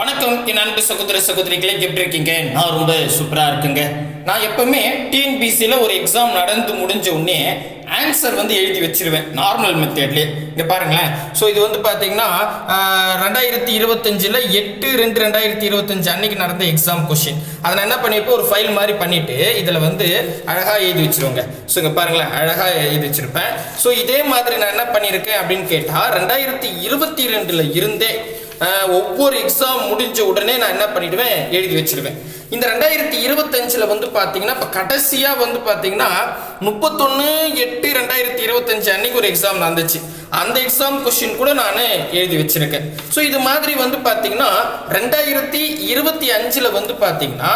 வணக்கம். என் அன்பு சகோதர சகோதரிகளே எப்படி இருக்கீங்க? நான் ரொம்ப சூப்பராக இருக்குங்க. நான் எப்பவுமே டிஎன்பிசியில் ஒரு எக்ஸாம் நடந்து முடிஞ்ச உடனே ஆன்சர் வந்து எழுதி வச்சிருவேன் நார்மல் மெத்தட்லேயே இங்கே பாருங்களேன். ஸோ இது வந்து பார்த்தீங்கன்னா ரெண்டாயிரத்தி இருபத்தஞ்சில் எட்டு ரெண்டு ரெண்டாயிரத்தி இருபத்தஞ்சு அன்னைக்கு நடந்த எக்ஸாம் கொஷின் அதை நான் என்ன பண்ணியிருப்பேன் ஒரு ஃபைல் மாதிரி பண்ணிட்டு இதில் வந்து அழகாக எழுதி வச்சிருவாங்க. ஸோ இங்கே பாருங்களேன் அழகாக எழுதி வச்சிருப்பேன். ஸோ இதே மாதிரி நான் என்ன பண்ணியிருக்கேன் அப்படின்னு கேட்டால் ரெண்டாயிரத்தி இருபத்தி ரெண்டில் இருந்தே ஒவ்வொரு எக்ஸாம் முடிஞ்ச உடனே நான் என்ன பண்ணிடுவேன்? எழுதி வச்சிருவேன். இந்த ரெண்டாயிரத்தி இருபத்தஞ்சில் வந்து பார்த்தீங்கன்னா இப்போ கடைசியாக வந்து பார்த்தீங்கன்னா முப்பத்தொன்று எட்டு ரெண்டாயிரத்தி இருபத்தஞ்சு அன்னைக்கு ஒரு எக்ஸாம் நடந்துச்சு. அந்த எக்ஸாம் கொஸ்டின் கூட நான் எழுதி வச்சிருக்கேன். ஸோ இது மாதிரி வந்து பார்த்தீங்கன்னா ரெண்டாயிரத்தி இருபத்தி அஞ்சில் வந்து பார்த்தீங்கன்னா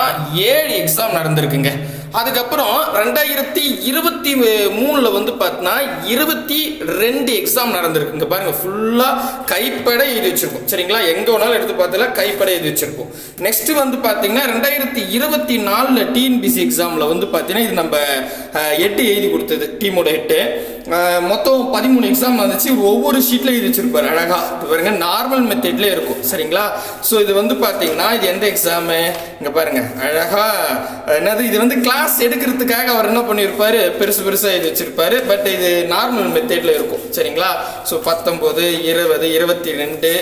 ஏழு எக்ஸாம் நடந்திருக்குங்க. அதுக்கப்புறம் ரெண்டாயிரத்தி இருபத்தி மூணில் வந்து பார்த்தீங்கன்னா இருபத்தி ரெண்டு எக்ஸாம் நடந்திருக்கு. இங்கே பாருங்கள் ஃபுல்லாக கைப்பட எழுதி வச்சிருக்கோம் சரிங்களா? எங்கே வேணாலும் எடுத்து பார்த்தால கைப்பட எழுதி வச்சிருக்கோம் நெக்ஸ்ட் வந்து பார்த்தீங்கன்னா ரெண்டாயிரத்தி இருபத்தி நாலில் டிஎன்பிசி எக்ஸாமில் வந்து பார்த்தீங்கன்னா இது நம்ம எட்டு எழுதி கொடுத்தது டீமோட எட்டு. மொத்தம் பதிமூணு எக்ஸாம் வந்துச்சு. இவர் ஒவ்வொரு ஷீட்லையும் எழுதி வச்சிருப்பாரு அழகா. இது பாருங்க நார்மல் மெத்தட்ல இருக்கும். சரிங்களா? ஸோ இது வந்து பார்த்தீங்கன்னா இது எந்த எக்ஸாமு இங்கே பாருங்க. அழகா. என்னது இது வந்து கிளாஸ் எடுக்கிறதுக்காக அவர் என்ன பண்ணியிருப்பாரு? பெருசு பெருசாக எழுதி வச்சிருப்பாரு. பட் இது நார்மல் மெத்தட்ல இருக்கும். சரிங்களா? ஸோ பத்தொம்போது இருபது இருபத்தி ரெண்டு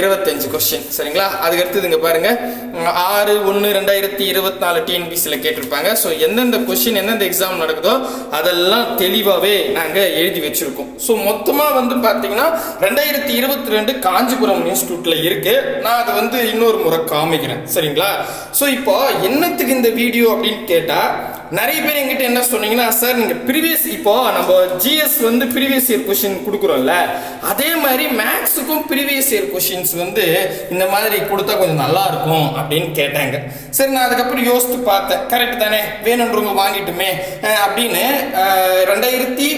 இருபத்தஞ்சு கொஸ்டின் சரிங்களா? அதுக்கடுத்து இங்கே பாருங்க. ஆறு ஒன்று ரெண்டாயிரத்தி இருபத்தி நாலு டிஎன்பிசியில் கேட்டிருப்பாங்க. ஸோ எந்தெந்த கொஸ்டின் எந்தெந்த எக்ஸாம் நடக்குதோ அதெல்லாம் தெளிவாகவே நாங்கள் எழுதி வச்சிருக்கோம். ஸோ மொத்தமாக வந்து பார்த்தீங்கன்னா ரெண்டாயிரத்தி இருபத்தி ரெண்டு காஞ்சிபுரம் இன்ஸ்டியூட்ல இருக்கு. நான் அதை வந்து இன்னொரு முறை காமிக்கிறேன். சரிங்களா? ஸோ இப்போ என்னத்துக்கு இந்த வீடியோ அப்படின்னு கேட்டால் நிறைய பேர் எங்கிட்ட என்ன சொன்னீங்கன்னா சார் நீங்கள் ப்ரீவியஸ் இப்போ நம்ம ஜிஎஸ் வந்து ப்ரீவியஸ் இயர் கொஷின் கொடுக்குறோம்ல அதே மாதிரி மேக்ஸுக்கும் ப்ரீவியஸ் இயர் கொஷின்ஸ் வந்து இந்த மாதிரி கொடுத்தா கொஞ்சம் நல்லா இருக்கும் அப்படின்னு கேட்டாங்க. சரி நான் அதுக்கப்புறம் யோசித்து பார்த்தேன். கரெக்ட் தானே? வேணுன்றவங்க வாங்கிட்டுமே அப்படின்னு ரெண்டாயிரத்தி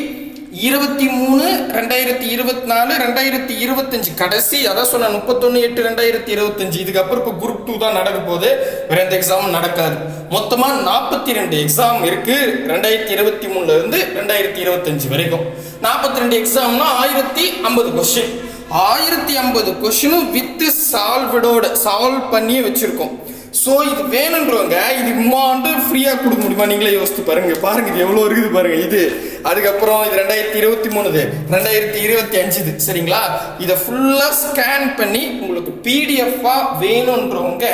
இருபத்தி மூணு ரெண்டாயிரத்தி இருபத்தி நாலு ரெண்டாயிரத்தி இருபத்தஞ்சு கடைசி அதான் சொன்ன முப்பத்தொன்று எட்டு ரெண்டாயிரத்தி இருபத்தஞ்சு. இதுக்கப்புறம் இப்போ குரூப் டூ தான் நடக்க போது வேற எந்த எக்ஸாமும் நடக்காது. மொத்தமாக நாற்பத்தி ரெண்டு எக்ஸாம் இருக்கு ரெண்டாயிரத்தி இருபத்தி மூணுல இருந்து ரெண்டாயிரத்தி இருபத்தஞ்சு வரைக்கும். நாற்பத்தி ரெண்டு எக்ஸாம்னா ஆயிரத்தி ஐம்பது கொஸ்டின் ஆயிரத்தி ஐம்பது கொஸ்டினும் வித் சால்வடோட சால்வ் பண்ணியே வச்சிருக்கோம். ஸோ இது வேணுன்றவங்க இது இம்மாண்டு ஃப்ரீயாக கொடுக்க முடியுமா? நீங்களே யோசித்து பாருங்க. பாருங்க இது எவ்வளோ இருக்குது பாருங்க. இது அதுக்கப்புறம் இது ரெண்டாயிரத்தி இருபத்தி மூணுது ரெண்டாயிரத்தி இருபத்தி அஞ்சுது. சரிங்களா? இதை ஃபுல்லாக ஸ்கேன் பண்ணி உங்களுக்கு பிடிஎஃபாக வேணுன்றவங்க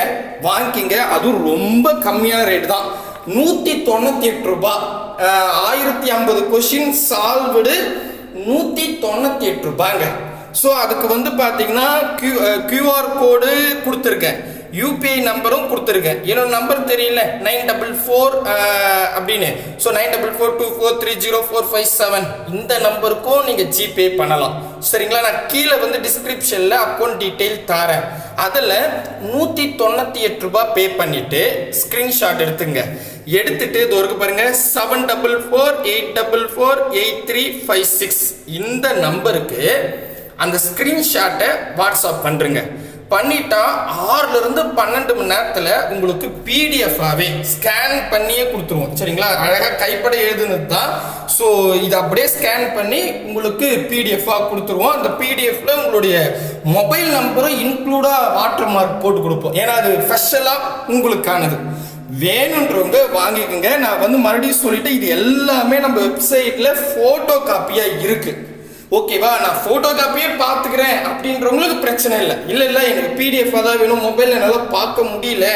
வாங்கிக்கிங்க. அதுவும் ரொம்ப கம்மியான ரேட் தான். நூற்றி தொண்ணூற்றி எட்டு ரூபாய் ஆயிரத்தி ஐம்பது கொஷின் சால்வ்டு நூற்றி தொண்ணூற்றி எட்டு ரூபாங்க. ஸோ அதுக்கு வந்து பார்த்தீங்கன்னா கியூ கியூஆர் கோடு கொடுத்துருக்கேன். யூபிஐ நம்பரும் கொடுத்துருக்கேன் என்னோட நம்பர் தெரியல. நைன் டபுள் ஃபோர் அப்படின்னு. So nine double four two four three zero four five seven இந்த நம்பருக்கும் நீங்கள் ஜிபே பண்ணலாம். சரிங்களா? நான் கீழே வந்து டிஸ்கிரிப்ஷனில் அக்கௌண்ட் டீட்டெயில் தரேன் அதில் நூற்றி தொண்ணூற்றி எட்டு ரூபாய் பே பண்ணிவிட்டு ஸ்க்ரீன்ஷாட் எடுத்துங்க. எடுத்துட்டு இது இருக்கு பாருங்க. Seven double four eight double four eight three five six இந்த நம்பருக்கு அந்த ஸ்க்ரீன்ஷாட்டை வாட்ஸ்அப் பண்ணுறங்க பண்ணிட்டா ஆறுல இருந்து பன்னெண்டு மணி நேரத்தில் உங்களுக்கு பிடிஎஃபாகவே ஸ்கேன் பண்ணியே கொடுத்துருவோம். சரிங்களா? அழகாக கைப்பட எழுதுனது தான் ஸோ இதை அப்படியே ஸ்கேன் பண்ணி உங்களுக்கு பிடிஎஃபாக கொடுத்துருவோம். அந்த பிடிஎஃப்ல உங்களுடைய மொபைல் நம்பரும் இன்க்ளூடாக வாட்டர் மார்க் போட்டு கொடுப்போம். ஏன்னா அது ஸ்பெஷலாக உங்களுக்கானது. வேணுன்றவங்க வாங்கிக்கோங்க. நான் வந்து மறுபடியும் சொல்லிட்டு இது எல்லாமே நம்ம வெப்சைட்ல போட்டோ காப்பியா இருக்கு. ஓகேவா நான் ஃபோட்டோ காப்பியே பார்த்துக்கிறேன் அப்படின்றவங்களுக்கு பிரச்சனை இல்லை. இல்லை இல்லை எனக்கு பிடிஎஃப் தான் வேணும் மொபைலில் என்னால் பார்க்க முடியல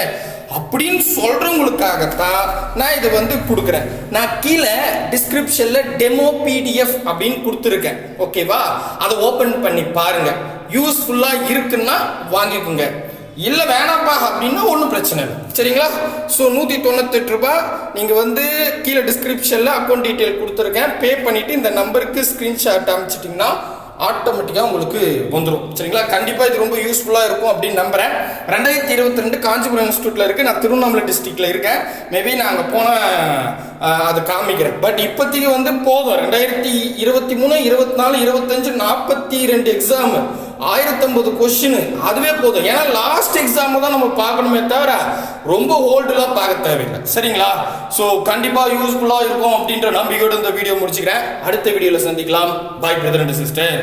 அப்படின்னு சொல்கிறவங்களுக்காகத்தான் நான் இதை வந்து கொடுக்குறேன். நான் கீழே டிஸ்கிரிப்ஷனில் டெமோ பிடிஎஃப் அப்படின்னு கொடுத்துருக்கேன். ஓகேவா அதை ஓப்பன் பண்ணி பாருங்க. யூஸ்ஃபுல்லாக இருக்குன்னா வாங்கிக்கோங்க. இல்லை வேணாப்பா அப்படின்னா ஒன்றும் பிரச்சனை இல்லை. சரிங்களா? ஸோ நூற்றி தொண்ணூத்தெட்டு ரூபாய் நீங்கள் வந்து கீழே டிஸ்கிரிப்ஷனில் அக்கௌண்ட் டீட்டெயில் கொடுத்துருக்கேன். பே பண்ணிவிட்டு இந்த நம்பருக்கு ஸ்க்ரீன்ஷாட் அமைச்சிட்டிங்கன்னா ஆட்டோமேட்டிக்காக உங்களுக்கு வந்துடும் சரிங்களா? கண்டிப்பாக இது ரொம்ப யூஸ்ஃபுல்லாக இருக்கும் அப்படின்னு நம்புகிறேன் ரெண்டாயிரத்தி இருபத்தி ரெண்டு காஞ்சிபுரம் இன்ஸ்டியூட்டில் இருக்குது நான் திருவண்ணாமலை டிஸ்ட்ரிக்டில் இருக்கேன். மேபி நான் அங்கே போனால் அது காமிக்கிறேன். பட் இப்போதைக்கு வந்து போதும். ரெண்டாயிரத்தி இருபத்தி மூணு இருபத்தி நாலு இருபத்தஞ்சு நாற்பத்தி ரெண்டு எக்ஸாமு ஆயிரத்தம்பது கொஸ்டின் அதுவே போதும். ஏன்னா லாஸ்ட் எக்ஸாம் தான் நம்ம பார்க்கணுமே தவிர ரொம்ப ஓல்டுலாம் பார்க்க தேவையில்லை. சரிங்களா? ஸோ கண்டிப்பாக யூஸ்ஃபுல்லாக இருக்கும் அப்படின்ற நம்பிக்கையோடு இந்த வீடியோ முடிச்சுக்கிறேன். அடுத்த வீடியோவில் சந்திக்கலாம். பாய் பிரதர் அண்ட் சிஸ்டர்